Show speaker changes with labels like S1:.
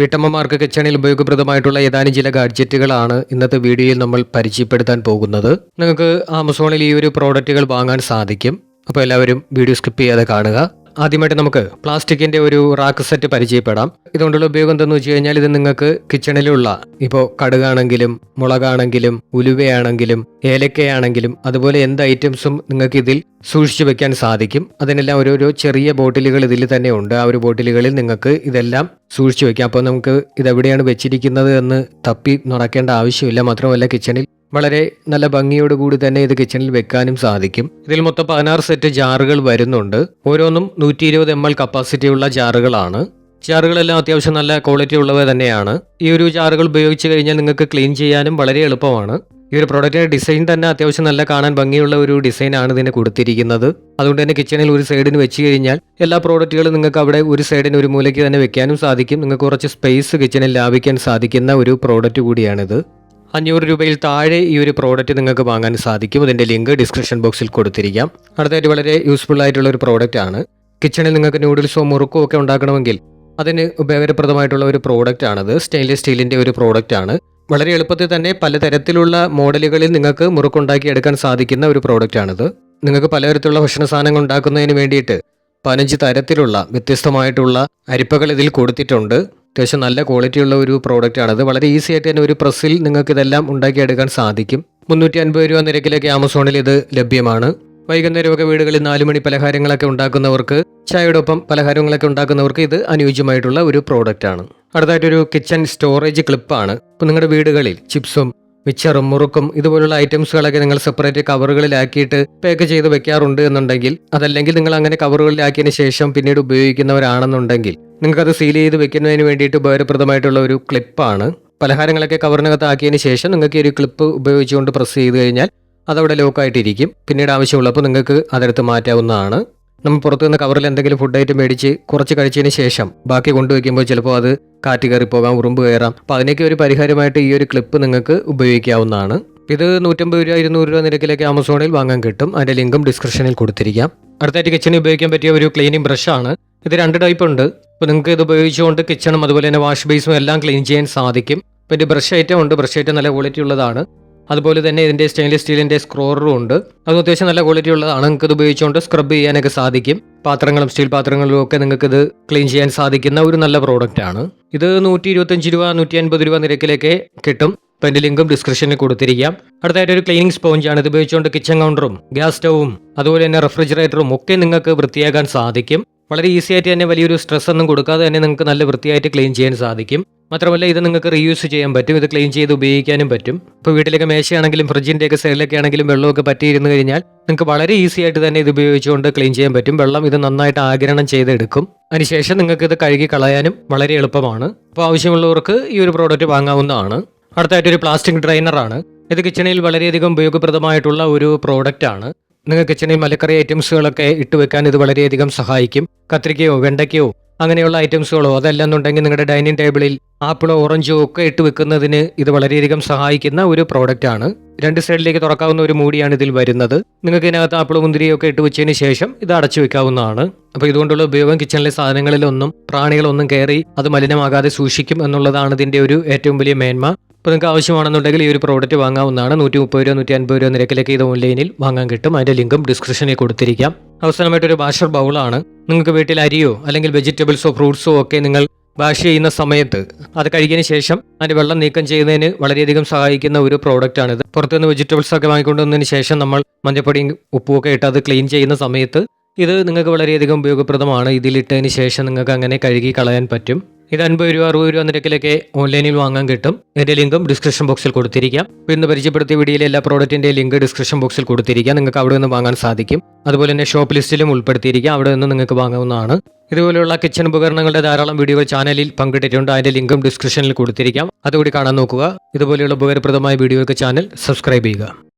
S1: വീട്ടമ്മമാർക്ക് കിച്ചണിൽ ഉപയോഗപ്രദമായിട്ടുള്ള ഏതാനും ചില ഗാഡ്ജറ്റുകളാണ് ഇന്നത്തെ വീഡിയോയിൽ നമ്മൾ പരിചയപ്പെടുത്താൻ പോകുന്നത്. നിങ്ങൾക്ക് ആമസോണിൽ ഈ ഒരു പ്രോഡക്റ്റുകൾ വാങ്ങാൻ സാധിക്കും. അപ്പോൾ എല്ലാവരും വീഡിയോ സ്കിപ്പ് ചെയ്യാതെ കാണുക. ആദ്യമായിട്ട് നമുക്ക് പ്ലാസ്റ്റിക്കിന്റെ ഒരു റാക്ക് സെറ്റ് പരിചയപ്പെടാം. ഇതുകൊണ്ടുള്ള ഉപയോഗം എന്താണെന്ന് വെച്ച് കഴിഞ്ഞാൽ ഇത് നിങ്ങൾക്ക് കിച്ചണിലുള്ള ഇപ്പോൾ കടുകാണെങ്കിലും മുളകാണെങ്കിലും ഉലുവയാണെങ്കിലും ഏലക്കയാണെങ്കിലും അതുപോലെ എന്ത് ഐറ്റംസും നിങ്ങൾക്ക് ഇതിൽ സൂക്ഷിച്ചു വെക്കാൻ സാധിക്കും. അതിനെല്ലാം ഓരോരോ ചെറിയ ബോട്ടിലുകൾ ഇതിൽ തന്നെ ഉണ്ട്. ആ ഒരു ബോട്ടിലുകളിൽ നിങ്ങൾക്ക് ഇതെല്ലാം സൂക്ഷിച്ചു വെക്കാം. അപ്പോൾ നമുക്ക് ഇതെവിടെയാണ് വെച്ചിരിക്കുന്നത് എന്ന് തപ്പി നടക്കേണ്ട ആവശ്യമില്ല. മാത്രമല്ല കിച്ചണിൽ വളരെ നല്ല ഭംഗിയോടുകൂടി തന്നെ ഇത് കിച്ചണിൽ വെക്കാനും സാധിക്കും. ഇതിൽ മൊത്തം പതിനാറ് സെറ്റ് ജാറുകൾ വരുന്നുണ്ട്. ഓരോന്നും നൂറ്റി ഇരുപത് എം എൽ കപ്പാസിറ്റിയുള്ള ജാറുകളാണ് ജാറുകളെല്ലാം അത്യാവശ്യം നല്ല ക്വാളിറ്റി ഉള്ളവ തന്നെയാണ്. ഈ ഒരു ജാറുകൾ ഉപയോഗിച്ച് കഴിഞ്ഞാൽ നിങ്ങൾക്ക് ക്ലീൻ ചെയ്യാനും വളരെ എളുപ്പമാണ്. ഈ ഒരു പ്രോഡക്റ്റിന്റെ ഡിസൈൻ തന്നെ അത്യാവശ്യം നല്ല കാണാൻ ഭംഗിയുള്ള ഒരു ഡിസൈനാണ് ഇതിന് കൊടുത്തിരിക്കുന്നത്. അതുകൊണ്ട് തന്നെ കിച്ചണിൽ ഒരു സൈഡിന് വെച്ച് കഴിഞ്ഞാൽ എല്ലാ പ്രോഡക്റ്റുകളും നിങ്ങൾക്ക് അവിടെ ഒരു സൈഡിന് ഒരു മൂലയ്ക്ക് തന്നെ വെക്കാനും സാധിക്കും. നിങ്ങൾക്ക് കുറച്ച് സ്പേസ് കിച്ചണിൽ ലാഭിക്കാൻ സാധിക്കുന്ന ഒരു പ്രോഡക്റ്റ് കൂടിയാണിത്. അഞ്ഞൂറ് രൂപയിൽ താഴെ ഈ ഒരു പ്രോഡക്റ്റ് നിങ്ങൾക്ക് വാങ്ങാൻ സാധിക്കും. അതിന്റെ ലിങ്ക് ഡിസ്ക്രിപ്ഷൻ ബോക്സിൽ കൊടുത്തിരിക്കാം. അടുത്തായിട്ട് വളരെ യൂസ്ഫുൾ ആയിട്ടുള്ള ഒരു പ്രോഡക്റ്റ് ആണ്. കിച്ചണിൽ നിങ്ങൾക്ക് നൂഡിൽസോ മുറുക്കോ ഒക്കെ ഉണ്ടാക്കണമെങ്കിൽ അതിന് ഉപയോഗപ്രദമായിട്ടുള്ള ഒരു പ്രോഡക്റ്റ് ആണത്. സ്റ്റെയിൻലെസ് സ്റ്റീലിന്റെ ഒരു പ്രോഡക്റ്റ് ആണ്. വളരെ എളുപ്പത്തിൽ തന്നെ പലതരത്തിലുള്ള മോഡലുകളിൽ നിങ്ങൾക്ക് മുറുക്കുണ്ടാക്കി എടുക്കാൻ സാധിക്കുന്ന ഒരു പ്രോഡക്റ്റ് ആണിത്. നിങ്ങൾക്ക് പലതരത്തിലുള്ള ഭക്ഷണ സാധനങ്ങൾ ഉണ്ടാക്കുന്നതിന് വേണ്ടിയിട്ട് പതിനഞ്ച് തരത്തിലുള്ള വ്യത്യസ്തമായിട്ടുള്ള അരിപ്പകൾ ഇതിൽ കൊടുത്തിട്ടുണ്ട്. അത്യാവശ്യം നല്ല ക്വാളിറ്റി ഉള്ള ഒരു പ്രോഡക്റ്റ് അത് വളരെ ഈസി ആയിട്ട് തന്നെ ഒരു പ്രസ്സിൽ നിങ്ങൾക്ക് ഇതെല്ലാം ഉണ്ടാക്കിയെടുക്കാൻ സാധിക്കും. മുന്നൂറ്റി അൻപത് രൂപ നിരക്കിലേക്ക് ആമസോണിൽ ഇത് ലഭ്യമാണ്. വൈകുന്നേരമൊക്കെ വീടുകളിൽ നാലുമണി പലഹാരങ്ങളൊക്കെ ഉണ്ടാക്കുന്നവർക്ക് ചായയോടൊപ്പം പലഹാരങ്ങളൊക്കെ ഉണ്ടാക്കുന്നവർക്ക് ഇത് അനുയോജ്യമായിട്ടുള്ള ഒരു പ്രോഡക്റ്റ് ആണ്. അടുത്തായിട്ടൊരു കിച്ചൺ സ്റ്റോറേജ് ക്ലിപ്പാണ് ഇപ്പോൾ നിങ്ങളുടെ വീടുകളിൽ ചിപ്സും മിച്ചറും മുറുക്കും ഇതുപോലുള്ള ഐറ്റംസുകളൊക്കെ നിങ്ങൾ സെപ്പറേറ്റ് കവറുകളിലാക്കിയിട്ട് പാക്ക് ചെയ്ത് വെക്കാറുണ്ട് എന്നുണ്ടെങ്കിൽ അതല്ലെങ്കിൽ നിങ്ങൾ അങ്ങനെ കവറുകളിലാക്കിയതിന് ശേഷം പിന്നീട് ഉപയോഗിക്കുന്നവരാണെന്നുണ്ടെങ്കിൽ നിങ്ങൾക്കത് സീൽ ചെയ്ത് വെക്കുന്നതിന് വേണ്ടിയിട്ട് ഉപകാരപ്രദമായിട്ടുള്ള ഒരു ക്ലിപ്പാണ് പലഹാരങ്ങളൊക്കെ കവറിനകത്ത് ആക്കിയതിന് ശേഷം നിങ്ങൾക്ക് ഈ ഒരു ക്ലിപ്പ് ഉപയോഗിച്ചുകൊണ്ട് പ്രസ് ചെയ്ത് കഴിഞ്ഞാൽ അതവിടെ ലോക്കായിട്ടിരിക്കും പിന്നീട് ആവശ്യമുള്ളപ്പോൾ നിങ്ങൾക്ക് അതെടുത്ത് മാറ്റാവുന്നതാണ്. നമ്മൾ പുറത്തു നിന്ന് കവറിൽ എന്തെങ്കിലും ഫുഡ് ഐറ്റം മേടിച്ച് കുറച്ച് കഴിച്ചതിന് ശേഷം ബാക്കി കൊണ്ടുവയ്ക്കുമ്പോൾ ചിലപ്പോൾ അത് കാറ്റ് കയറി പോകാം ഉറുമ്പ് കയറാം. അപ്പോൾ അതിനൊക്കെ ഒരു പരിഹാരമായിട്ട് ഈ ഒരു ക്ലിപ്പ് നിങ്ങൾക്ക് ഉപയോഗിക്കാവുന്നതാണ്. ഇത് നൂറ്റമ്പത് രൂപ ഇരുന്നൂറ് രൂപ നിരക്കിലേക്ക് ആമസോണിൽ വാങ്ങാൻ കിട്ടും. അതിന്റെ ലിങ്കും ഡിസ്ക്രിപ്ഷനിൽ കൊടുത്തിരിക്കാം. അടുത്തായിട്ട് കിച്ചണിൽ ഉപയോഗിക്കാൻ പറ്റിയ ഒരു ക്ലീനിങ് ബ്രഷാണ് ഇത് രണ്ട് ടൈപ്പ് ഉണ്ട്. അപ്പോൾ നിങ്ങൾക്ക് ഇത് ഉപയോഗിച്ചുകൊണ്ട് കിച്ചണും അതുപോലെ തന്നെ വാഷ് ബേസും എല്ലാം ക്ലീൻ ചെയ്യാൻ സാധിക്കും. അപ്പോൾ ഇതിന്റെ ബ്രഷ് ഐറ്റം ഉണ്ട്. ബ്രഷ് ഐറ്റം നല്ല ക്വാളിറ്റി ഉള്ളതാണ്. അതുപോലെ തന്നെ ഇതിന്റെ സ്റ്റെയിൻലെസ് സ്റ്റീലിന്റെ സ്ക്രോറും ഉണ്ട്. അത് അത്യാവശ്യം നല്ല ക്വാളിറ്റി ഉള്ളതാണ്. നിങ്ങൾക്ക് ഇത് ഉപയോഗിച്ചുകൊണ്ട് സ്ക്രബ് ചെയ്യാനൊക്കെ സാധിക്കും. പാത്രങ്ങളും സ്റ്റീൽ പാത്രങ്ങളും ഒക്കെ നിങ്ങൾക്ക് ഇത് ക്ലീൻ ചെയ്യാൻ സാധിക്കുന്ന ഒരു നല്ല പ്രോഡക്റ്റ് ആണ്. ഇത് നൂറ്റി ഇരുപത്തഞ്ച് രൂപ നൂറ്റി അൻപത് രൂപ നിരക്കിലേക്ക് കിട്ടും. അപ്പോൾ എന്റെ ലിങ്കും ഡിസ്ക്രിപ്ഷനിൽ കൊടുത്തിരിക്കാം. അടുത്തായിട്ട് ഒരു ക്ലീനിങ് സ്പോഞ്ച് ആണ്. ഇത് ഉപയോഗിച്ചുകൊണ്ട് കിച്ചൺ കൗണ്ടറും ഗ്യാസ് സ്റ്റവും അതുപോലെ തന്നെ റെഫ്രിജറേറ്ററും ഒക്കെ നിങ്ങൾക്ക് വൃത്തിയാക്കാൻ സാധിക്കും. വളരെ ഈസി ആയിട്ട് തന്നെ വലിയൊരു സ്ട്രെസ് ഒന്നും കൊടുക്കാതെ തന്നെ നിങ്ങൾക്ക് നല്ല വൃത്തിയായിട്ട് ക്ലീൻ ചെയ്യാൻ സാധിക്കും. മാത്രമല്ല ഇത് നിങ്ങൾക്ക് റീയൂസ് ചെയ്യാൻ പറ്റും. ഇത് ക്ലീൻ ചെയ്ത് ഉപയോഗിക്കാനും പറ്റും. ഇപ്പോൾ വീട്ടിലൊക്കെ മേശയാണെങ്കിലും ഫ്രിഡ്ജിന്റെയൊക്കെ സൈഡിലൊക്കെ ആണെങ്കിലും വെള്ളമൊക്കെ പറ്റിയിരുന്നു കഴിഞ്ഞാൽ നിങ്ങൾക്ക് വളരെ ഈസി ആയിട്ട് തന്നെ ഇത് ഉപയോഗിച്ചുകൊണ്ട് ക്ലീൻ ചെയ്യാൻ പറ്റും. വെള്ളം ഇത് നന്നായിട്ട് ആഗിരണം ചെയ്തെടുക്കും. അതിനുശേഷം നിങ്ങൾക്ക് ഇത് കഴുകി കളയാനും വളരെ എളുപ്പമാണ്. അപ്പോൾ ആവശ്യമുള്ളവർക്ക് ഈ ഒരു പ്രോഡക്റ്റ് വാങ്ങാവുന്നതാണ്. അടുത്തായിട്ട് ഒരു പ്ലാസ്റ്റിക് ഡ്രൈനറാണ് ഇത് കിച്ചണിൽ വളരെയധികം ഉപയോഗപ്രദമായിട്ടുള്ള ഒരു പ്രോഡക്റ്റ് ആണ് നിങ്ങൾ കിച്ചണിൽ മലക്കറി ഐറ്റംസുകളൊക്കെ ഇട്ട് വെക്കാൻ ഇത് വളരെയധികം സഹായിക്കും. കത്രിക്കയോ വെണ്ടയ്ക്കയോ അങ്ങനെയുള്ള ഐറ്റംസുകളോ അതല്ലെന്നുണ്ടെങ്കിൽ നിങ്ങളുടെ ഡൈനിങ് ടേബിളിൽ ആപ്പിളോ ഓറഞ്ചോ ഒക്കെ ഇട്ട് വെക്കുന്നതിന് ഇത് വളരെയധികം സഹായിക്കുന്ന ഒരു പ്രോഡക്റ്റ് ആണ്. രണ്ട് സൈഡിലേക്ക് തുറക്കാവുന്ന ഒരു മൂടിയാണ് ഇതിൽ വരുന്നത്. നിങ്ങൾക്ക് ഇതിനകത്ത് ആപ്പിൾ മുന്തിരിയൊക്കെ ഇട്ട് വെച്ചതിന് ശേഷം ഇത് അടച്ചു വെക്കാവുന്നതാണ്. അപ്പോൾ ഇതുകൊണ്ടുള്ള ഉപയോഗം കിച്ചണിലെ സാധനങ്ങളിലൊന്നും പ്രാണികളൊന്നും കയറി അത് മലിനമാകാതെ സൂക്ഷിക്കും എന്നുള്ളതാണ് ഇതിന്റെ ഒരു ഏറ്റവും വലിയ മേന്മ. അപ്പോൾ നിങ്ങൾക്ക് ആവശ്യമാണെന്നുണ്ടെങ്കിൽ ഈ ഒരു പ്രോഡക്റ്റ് വാങ്ങാവുന്നതാണ്. നൂറ്റി മുപ്പത് രൂപ നൂറ്റി അൻപത് രൂപ നിരക്കിലേക്ക് ഇത് ഓൺലൈനിൽ വാങ്ങാൻ കിട്ടും. അതിന്റെ ലിങ്കും ഡിസ്ക്രിപ്ഷനിൽ കൊടുത്തിരിക്കാം. അവസാനമായിട്ടൊരു വാഷർ ബൗളാണ് നിങ്ങൾക്ക് വീട്ടിൽ അരിയോ അല്ലെങ്കിൽ വെജിറ്റബിൾസോ ഫ്രൂട്ട്സോ ഒക്കെ നിങ്ങൾ വാഷ് ചെയ്യുന്ന സമയത്ത് അത് കഴുകിയതിന് ശേഷം അതിന്റെ വെള്ളം നീക്കം ചെയ്യുന്നതിന് വളരെയധികം സഹായിക്കുന്ന ഒരു പ്രോഡക്റ്റാണിത് പുറത്തുനിന്ന് വെജിറ്റബിൾസ് ഒക്കെ വാങ്ങിക്കൊണ്ടുവന്നതിന് ശേഷം നമ്മൾ മഞ്ഞപ്പൊടിയും ഉപ്പും ഒക്കെ ഇട്ട് അത് ക്ലീൻ ചെയ്യുന്ന സമയത്ത് ഇത് നിങ്ങൾക്ക് വളരെയധികം ഉപയോഗപ്രദമാണ്. ഇതിലിട്ടതിന് ശേഷം നിങ്ങൾക്ക് അങ്ങനെ കഴുകി കളയാൻ പറ്റും. ഇത് അൻപത് രൂപ അറുപത് രൂപ നിരക്കിലൊക്കെ ഓൺലൈനിൽ വാങ്ങാൻ കിട്ടും. ഇതിന്റെ ലിങ്കും ഡിസ്ക്രിപ്ഷൻ ബോക്സിൽ കൊടുത്തിരിക്കാം. പിന്നെ ഇന്ന് പരിചയപ്പെടുത്തിയ വീഡിയോയിലെ എല്ലാ പ്രോഡക്റ്റിന്റെ ലിങ്ക് ഡിസ്ക്രിപ്ഷൻ ബോക്സിൽ കൊടുത്തിരിക്കാം. നിങ്ങൾക്ക് അവിടെ നിന്ന് വാങ്ങാൻ സാധിക്കും. അതുപോലെ തന്നെ ഷോപ്പ് ലിസ്റ്റിലും ഉൾപ്പെടുത്തിയിരിക്കാം. അവിടെ നിന്ന് നിങ്ങൾക്ക് വാങ്ങാവുന്നതാണ്. ഇതുപോലെയുള്ള കിച്ചൺ ഉപകരണങ്ങളുടെ ധാരാളം വീഡിയോകൾ ചാനലിൽ പങ്കിട്ടിട്ടുണ്ട്. അതിന്റെ ലിങ്കും ഡിസ്ക്രിപ്ഷനിൽ കൊടുത്തിരിക്കാം. അതുകൂടി കാണാൻ നോക്കുക. ഇതുപോലെയുള്ള ഉപകാരപ്രദമായ വീഡിയോകൾക്ക് ചാനൽ സബ്സ്ക്രൈബ് ചെയ്യുക.